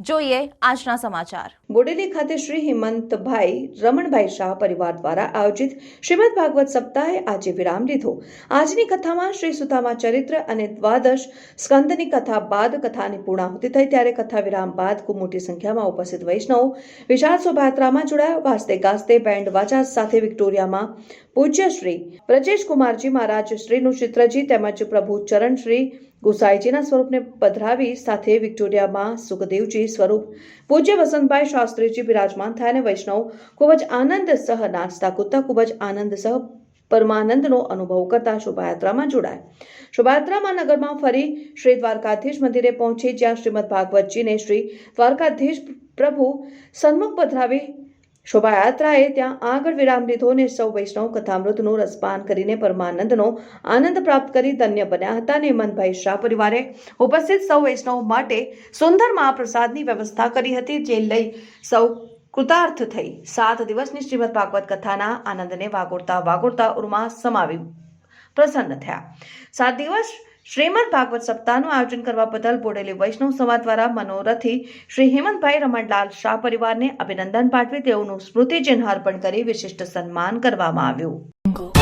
જોઈએ આજના સમાચાર. બોડેલી ખાતે શ્રી હિમંતભાઈ, રમણભાઈ શાહ પરિવાર દ્વારા આયોજિત શ્રીમદ ભાગવત સપ્તાહે આજે વિરામ લીધો. આજની કથામાં શ્રી સુદામા ચરિત્ર અને દ્વાદશ સ્કંદની કથા બાદ કથાની પૂર્ણાહુતિ થઈ ત્યારે કથા વિરામ બાદ ખૂબ મોટી સંખ્યામાં ઉપસ્થિત વૈષ્ણવો વિશાળ શોભાયાત્રામાં જોડાયા. વાસ્તે ગાસ્તે બેન્ડ વાજા સાથે વિક્ટોરિયામાં પૂજ્ય શ્રી બ્રજેશ કુમારજી મહારાજ, શ્રીનું ચિત્રજી તેમજ પ્રભુ ચરણ શ્રી ગુસાઈજીના સ્વરૂપને પધરાવી સાથે વિક્ટોરિયામાં સુખદેવજી સ્વરૂપ પૂજ્ય વસંતભાઈ શાસ્ત્રીજી બિરાજમાન થયા અને વૈષ્ણવ ખૂબ જ આનંદ સહ નાચતા કૂદતા ખૂબ જ આનંદ સહ પરમાનંદનો અનુભવ કરતા શોભાયાત્રામાં જોડાયા. શોભાયાત્રામાં નગરમાં ફરી શ્રી દ્વારકાધીશ મંદિરે પહોંચી જ્યાં શ્રીમદ ભાગવતજીને શ્રી દ્વારકાધીશ પ્રભુ સન્મુખ પધરાવી શોભાયાત્રાએ ત્યાં આગળ વિરામ લીધો અને સૌ વૈષ્ણવ કથામૃતનું રસપાન કરીને પરમાનંદનો આનંદ પ્રાપ્ત કરી ધન્ય બન્યા હતા અને હેમંતભાઈ શાહ પરિવારે ઉપસ્થિત સૌ વૈષ્ણવ માટે સુંદર મહાપ્રસાદની વ્યવસ્થા કરી હતી, જે લઈ સૌ કૃતાર્થ થઈ. સાત દિવસની શ્રીમદ ભાગવત કથાના આનંદને વાગોળતા વાગોળતા ઉર્મા સમાવી પ્રસન્ન થયા. સાત દિવસ શ્રીમદ ભાગવત સપ્તાહનું આયોજન કરવા બદલ બોડેલી વૈષ્ણવ સમાજ દ્વારા મનોરથી શ્રી હેમંતભાઈ રમણલાલ શાહ પરિવારને અભિનંદન પાઠવી તેઓનું સ્મૃતિચિહ્ન અર્પણ કરી વિશિષ્ટ સન્માન કરવામાં આવ્યું.